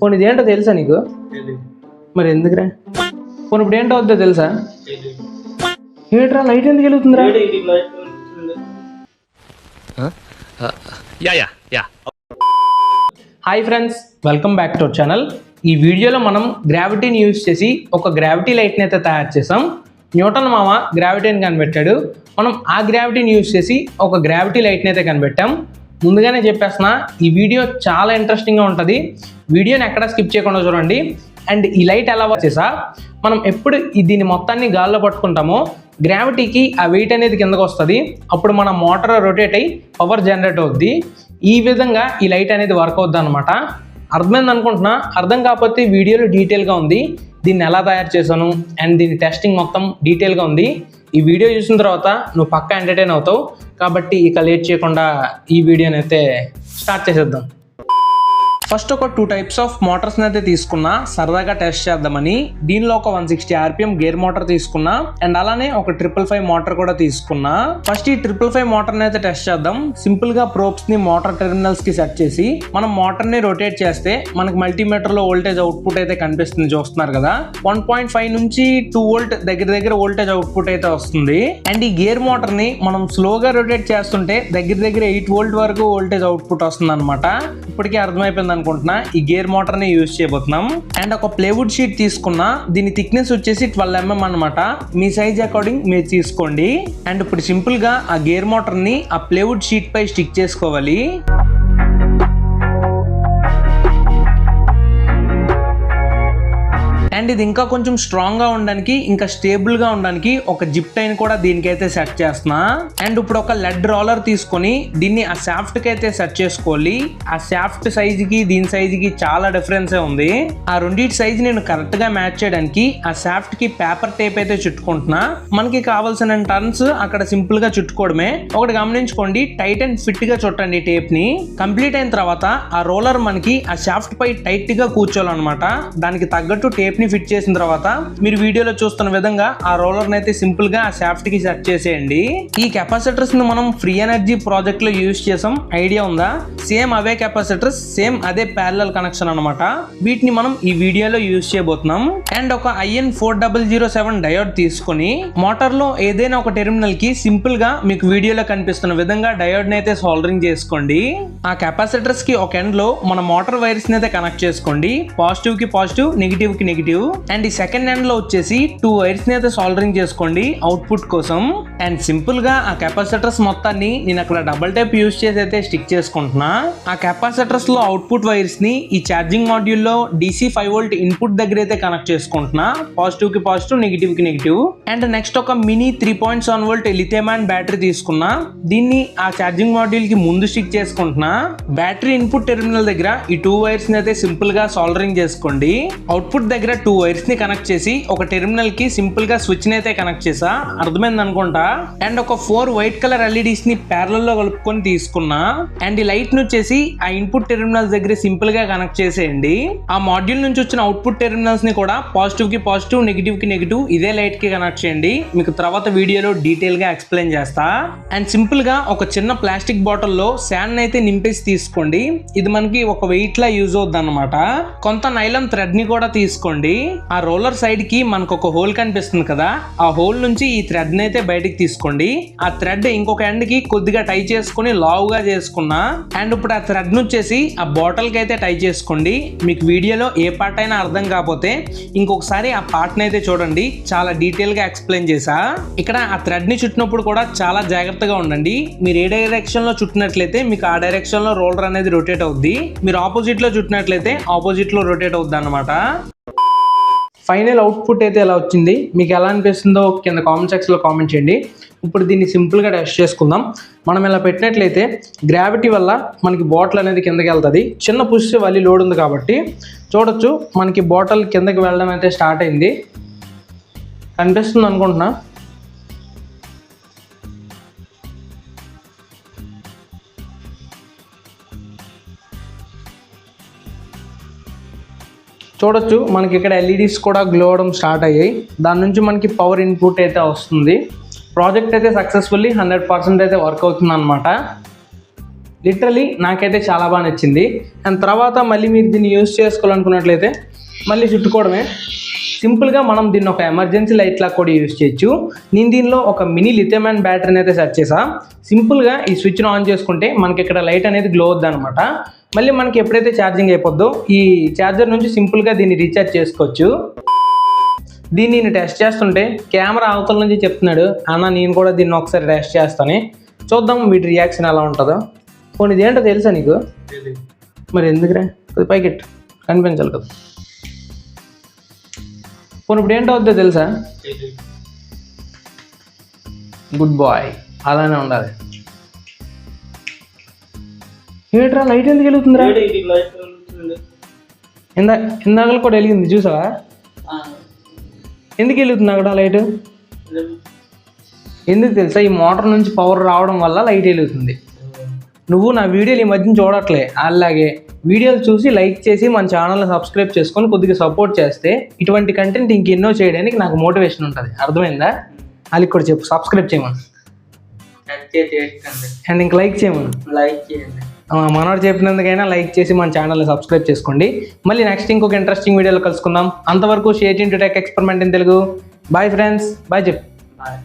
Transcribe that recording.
పోనీ ఇదేంటో తెలుసా నీకు? మరి ఎందుకురా? పోనీ ఇప్పుడు ఏంటో వద్దో తెలుసా? ఏట్రా లైట్ ఎందుకు వెలుగుతుందిరా? యా యా yeah hi friends welcome back to our channel ఈ వీడియోలో మనం గ్రావిటీని యూజ్ చేసి ఒక గ్రావిటీ లైట్ని అయితే తయారు చేసాం. న్యూటన్ మామ గ్రావిటీని కనిపెట్టాడు. మనం ఆ గ్రావిటీని యూజ్ చేసి ఒక గ్రావిటీ లైట్ని అయితే కనిపెట్టాం. ముందుగానే చెప్పేస్తున్నా ఈ వీడియో చాలా ఇంట్రెస్టింగ్గా ఉంటుంది. వీడియోని ఎక్కడ స్కిప్ చేయకుండా చూడండి. అండ్ ఈ లైట్ ఎలా వచ్చేసా మనం ఎప్పుడు దీన్ని మొత్తాన్ని గాల్లో పట్టుకుంటామో గ్రావిటీకి ఆ వెయిట్ అనేది కిందకు వస్తుంది. అప్పుడు మన మోటార్ రొటేట్ అయ్యి పవర్ జనరేట్ అవుద్ది. ఈ విధంగా ఈ లైట్ అనేది వర్క్ అవుద్ది అనమాట అర్థమైంది అనుకుంటున్నా? అర్థం కాకపోతే వీడియోలో డీటెయిల్గా ఉంది. దీన్ని ఎలా తయారు చేశాను? అండ్ దీని టెస్టింగ్ మొత్తం డీటెయిల్గా ఉంది. ఈ వీడియో చూసిన తర్వాత నువ్వు పక్కా ఎంటర్టైన్ అవుతావు. కాబట్టి ఇక లేట్ చేయకుండా ఈ వీడియోనైతే స్టార్ట్ చేసేద్దాం. ఫస్ట్ ఒక టూ టైప్స్ ఆఫ్ మోటార్స్ని అయితే తీసుకున్నా. సరదాగా టెస్ట్ చేద్దామని. దీనిలో ఒక one sixty RPM gear motor తీసుకున్నా. అండ్ అలానే ఒక ట్రిపుల్ ఫైవ్ మోటార్ కూడా తీసుకున్నా. ఫస్ట్ ఈ ట్రిపుల్ ఫైవ్ మోటార్ అయితే టెస్ట్ చేద్దాం. సింపుల్గా ప్రోబ్స్ని మోటార్ టెర్మినల్స్కి సెట్ చేసి మనం మోటార్ని రొటేట్ చేస్తే మనకి మల్టీమీటర్లో వోల్టేజ్ అవుట్పుట్ అయితే కనిపిస్తుంది చూస్తున్నారు కదా. వన్ పాయింట్ ఫైవ్ నుంచి టూ వోల్ట్ దగ్గర దగ్గర వోల్టేజ్ అవుట్పుట్ అయితే వస్తుంది. అండ్ ఈ గేర్ మోటార్ని మనం స్లోగా రొటేట్ చేస్తుంటే దగ్గర దగ్గర ఎయిట్ వోల్ట్ వరకు వోల్టేజ్ అవుట్పుట్ వస్తుంది అనమాట ఇప్పటికే అర్థమైపోయింది అనుకుంటున్నా ఈ గేర్ మోటార్ని యూజ్ చేయబోతున్నాం. అండ్ ఒక ప్లేవుడ్ షీట్ తీసుకున్నా దీని థిక్నెస్ వచ్చేసి ట్వెల్వ్ ఎంఎం అనమాట మీ సైజ్ అకార్డింగ్ మీరు తీసుకోండి. అండ్ ఇప్పుడు సింపుల్గా ఆ గేర్ మోటార్ని ఆ ప్లేవుడ్ షీట్ పై స్టిక్ చేసుకోవాలి. అండ్ ఇది ఇంకా కొంచెం స్ట్రాంగ్గా ఉండడానికి ఇంకా స్టేబుల్గా ఉండడానికి ఒక జిప్ టైన్ కూడా దీనికైతే సెట్ చేస్తున్నా. అండ్ ఇప్పుడు ఒక లెడ్ రోలర్ తీసుకొని దీన్ని ఆ షాఫ్ట్కి అయితే సెట్ చేసుకోవాలి. ఆ షాఫ్ట్ సైజుకి దీని సైజుకి చాలా డిఫరెన్స్ ఉంది. ఆ రెండింటి సైజు నేను కరెక్ట్గా మ్యాచ్ చేయడానికి ఆ షాఫ్ట్కి పేపర్ టేప్ అయితే చుట్టుకుంటున్నా. మనకి కావాల్సిన టర్న్స్ అక్కడ సింపుల్గా చుట్టుకోవడమే. ఒకటి గమనించుకోండి టైట్ అండ్ ఫిట్గా చుట్టండి టేప్ని. కంప్లీట్ అయిన తర్వాత ఆ రోలర్ మనకి ఆ షాఫ్ట్ పై టైట్గా కూర్చోవాలన్నమాట. దానికి తగ్గట్టు టేప్ ని ఫిట్ చేసిన తర్వాత మీరు వీడియోలో చూస్తున్న విధంగా ఆ రోలర్ అయితే సింపుల్గా ఆ షాఫ్ట్కి సెట్ చేసేయండి. ఈ కెపాసిటర్స్ని మనం ఫ్రీ ఎనర్జీ ప్రాజెక్ట్లో యూజ్ చేసాం. ఐడియా ఉందా? సేమ్ అవే కెపాసిటర్స్ సేమ్ అదే ప్యారలల్ కనెక్షన్ అనమాట వీటిని మనం ఈ వీడియోలో యూజ్ చేయబోతున్నాం. అండ్ ఒక IN four double zero seven diode తీసుకొని మోటార్లో ఏదైనా ఒక టెర్మినల్కి సింపుల్గా మీకు వీడియోలో కనిపిస్తున్న విధంగా డయోడ్ అయితే సోల్డరింగ్ చేసుకోండి. ఆ కెపాసిటర్స్కి ఒక ఎండ్లో మన మోటార్ వైర్స్ని అయితే కనెక్ట్ చేసుకోండి. పాజిటివ్కి పాజిటివ్ నెగిటివ్కి నెగిటివ్ అండ్ ఈ సెకండ్ ఎండ్లో వచ్చేసి టూ వైర్స్ని అయితే సోల్డరింగ్ చేసుకోండి అవుట్పుట్ కోసం. అండ్ సింపుల్గా ఆ కెపాసిటర్స్ మొత్తాన్ని నేను అక్కడ డబల్ టైప్ యూస్ చేసి అయితే స్టిక్ చేసుకుంటున్నా. ఆ కెపాసిటర్స్లో అవుట్పుట్ వైర్స్ని ఈ ఛార్జింగ్ మాడ్యూల్లో డీసీ ఫైవ్ వోల్ట్ ఇన్పుట్ దగ్గర అయితే కనెక్ట్ చేసుకుంటున్నా. పాజిటివ్కి పాజిటివ్ నెగిటివ్కి నెగిటివ్ అండ్ నెక్స్ట్ ఒక mini three point seven volt lithium battery తీసుకున్నా. దీన్ని ఆ ఛార్జింగ్ మాడ్యూల్కి ముందు స్టిక్ చేసుకుంటున్నా. బ్యాటరీ ఇన్పుట్ టెర్మినల్ దగ్గర ఈ టూ వైర్స్ని అయితే సింపుల్గా సోల్డరింగ్ చేసుకోండి. అవుట్పుట్ దగ్గర టూ వైర్స్ని కనెక్ట్ చేసి ఒక టెర్మినల్కి సింపుల్గా స్విచ్ని అయితే కనెక్ట్ చేసా. అర్థమైంది అనుకుంటా? అండ్ ఒక ఫోర్ వైట్ కలర్ ఎల్ఈడీస్ని లో కలుపుకొని తీసుకున్నా. అండ్ ఈ లైట్ని వచ్చేసి ఆ ఇన్పుట్ టెర్మినల్స్ దగ్గర సింపుల్గా కనెక్ట్ చేసేయండి. ఆ మాడ్యూల్ నుంచి వచ్చిన అవుట్పుట్ టెర్మినల్స్ని కూడా పాజిటివ్కి పాజిటివ్ నెగిటివ్కి నెగిటివ్ ఇదే లైట్కి కనెక్ట్ చేయండి. మీకు తర్వాత వీడియోలో డీటెయిల్గా ఎక్స్ప్లెయిన్ చేస్తా. అండ్ సింపుల్గా ఒక చిన్న ప్లాస్టిక్ బాటిల్లో శాండ్ అయితే నింపేసి తీసుకోండి. ఇది మనకి ఒక వెయిట్ లా యూజ్ అవుద్ది అనమాట కొంత నైలం థ్రెడ్ని కూడా తీసుకోండి. ఆ రోలర్ సైడ్కి మనకు ఒక హోల్ కనిపిస్తుంది కదా. ఆ హోల్ నుంచి ఈ థ్రెడ్ అయితే బయటికి తీసుకోండి. ఆ థ్రెడ్ ఇంకొక ఎండ్కి కొద్దిగా టై చేసుకుని లావుగా చేసుకున్నా. అండ్ ఇప్పుడు ఆ థ్రెడ్ వచ్చేసి ఆ బాటిల్కి అయితే టై చేసుకోండి. మీకు వీడియోలో ఏ పార్ట్ అయినా అర్థం కాకపోతే ఇంకొకసారి ఆ పార్ట్ని అయితే చూడండి. చాలా డీటెయిల్గా ఎక్స్ప్లెయిన్ చేసా. ఇక్కడ ఆ థ్రెడ్ని చుట్టినప్పుడు కూడా చాలా జాగ్రత్తగా ఉండండి. మీరు ఏ డైరెక్షన్లో చుట్టినట్లయితే మీకు ఆ డైరెక్షన్లో రోలర్ అనేది రొటేట్ అవుద్ది. మీరు ఆపోజిట్లో చుట్టినట్లయితే ఆపోజిట్లో రొటేట్ అవుద్ది అనమాట ఫైనల్ అవుట్పుట్ అయితే ఎలా వచ్చింది? మీకు ఎలా అనిపిస్తుందో కింద కామెంట్ సెక్షన్లో కామెంట్ చేయండి. ఇప్పుడు దీన్ని సింపుల్గా టెస్ట్ చేసుకుందాం. మనం ఇలా పెట్టినట్లయితే గ్రావిటీ వల్ల మనకి బాటిల్ అనేది కిందకి వెళ్తుంది. చిన్న పుష్ వల్లి లోడ్ ఉంది కాబట్టి చూడొచ్చు మనకి బాటిల్ కిందకి వెళ్ళడం అయితే స్టార్ట్ అయింది. కనిపిస్తుంది అనుకుంటున్నా? చూడొచ్చు మనకి ఇక్కడ ఎల్ఈడీస్ కూడా గ్లో అవడం స్టార్ట్ అయ్యాయి. దాని నుంచి మనకి పవర్ ఇన్పుట్ అయితే వస్తుంది. ప్రాజెక్ట్ అయితే సక్సెస్ఫుల్లీ హండ్రెడ్ పర్సెంట్ అయితే వర్క్ అవుతుంది అనమాట లిటరలీ నాకైతే చాలా బాగా నచ్చింది. అండ్ తర్వాత మళ్ళీ మీరు దీన్ని యూజ్ చేసుకోవాలనుకున్నట్లయితే మళ్ళీ చుట్టుకోవడమే. సింపుల్గా మనం దీన్ని ఒక ఎమర్జెన్సీ లైట్ లాగా కూడా యూజ్ చేయొచ్చు. నేను దీనిలో ఒక మినీ లిథియం బ్యాటరీని అయితే సెర్చ్ చేసా. సింపుల్గా ఈ స్విచ్ను ఆన్ చేసుకుంటే మనకి ఇక్కడ లైట్ అనేది గ్లో అవుద్ది అనమాట మళ్ళీ మనకి ఎప్పుడైతే ఛార్జింగ్ అయిపోద్దో ఈ ఛార్జర్ నుంచి సింపుల్గా దీన్ని రీఛార్జ్ చేసుకోవచ్చు. దీన్ని నేను టెస్ట్ చేస్తుంటే కెమెరా అవతల నుంచి చెప్తున్నాడు అన్న నేను కూడా దీన్ని ఒకసారి టెస్ట్ చేస్తాను. చూద్దాం వీటి రియాక్షన్ ఎలా ఉంటుందో. పోనీ ఇదేంటో తెలుసా నీకు? మరి ఎందుకురా? అది పైకెట్ కనిపించాలి కదా. పోనీ ఇప్పుడు ఏంటో వద్దో తెలుసా? గుడ్ బాయ్ అలానే ఉండాలి. ఏట్రా లైట్ ఎందుకు వెలుగుతుందిరా? ఇందా ఇందాక కూడా వెలిగింది చూసావా? ఎందుకు వెలుగుతుంది అక్కడ లైట్ ఎందుకు తెలుసా ఈ మోటార్ నుంచి పవర్ రావడం వల్ల లైట్ వెలుగుతుంది. నువ్వు నా వీడియోలు ఈ మధ్యన చూడట్లే అలాగే వీడియోలు చూసి లైక్ చేసి మన ఛానల్ని సబ్స్క్రైబ్ చేసుకొని కొద్దిగా సపోర్ట్ చేస్తే ఇటువంటి కంటెంట్ ఇంకెన్నో చేయడానికి నాకు మోటివేషన్ ఉంటుంది. అర్థమైందా? వాళ్ళకి కూడా చెప్పు సబ్స్క్రైబ్ చేయమని. అండ్ ఇంక లైక్ చేయమని. లైక్ చేయండి. మనోడు చెప్పినందుకైనా లైక్ చేసి మన ఛానల్ని సబ్స్క్రైబ్ చేసుకోండి. మళ్ళీ నెక్స్ట్ ఇంకొక ఇంట్రెస్టింగ్ వీడియోలో కలుసుకుందాం. అంతవరకు share into tech experiment in Telugu bye friends bye చెప్పు బాయ్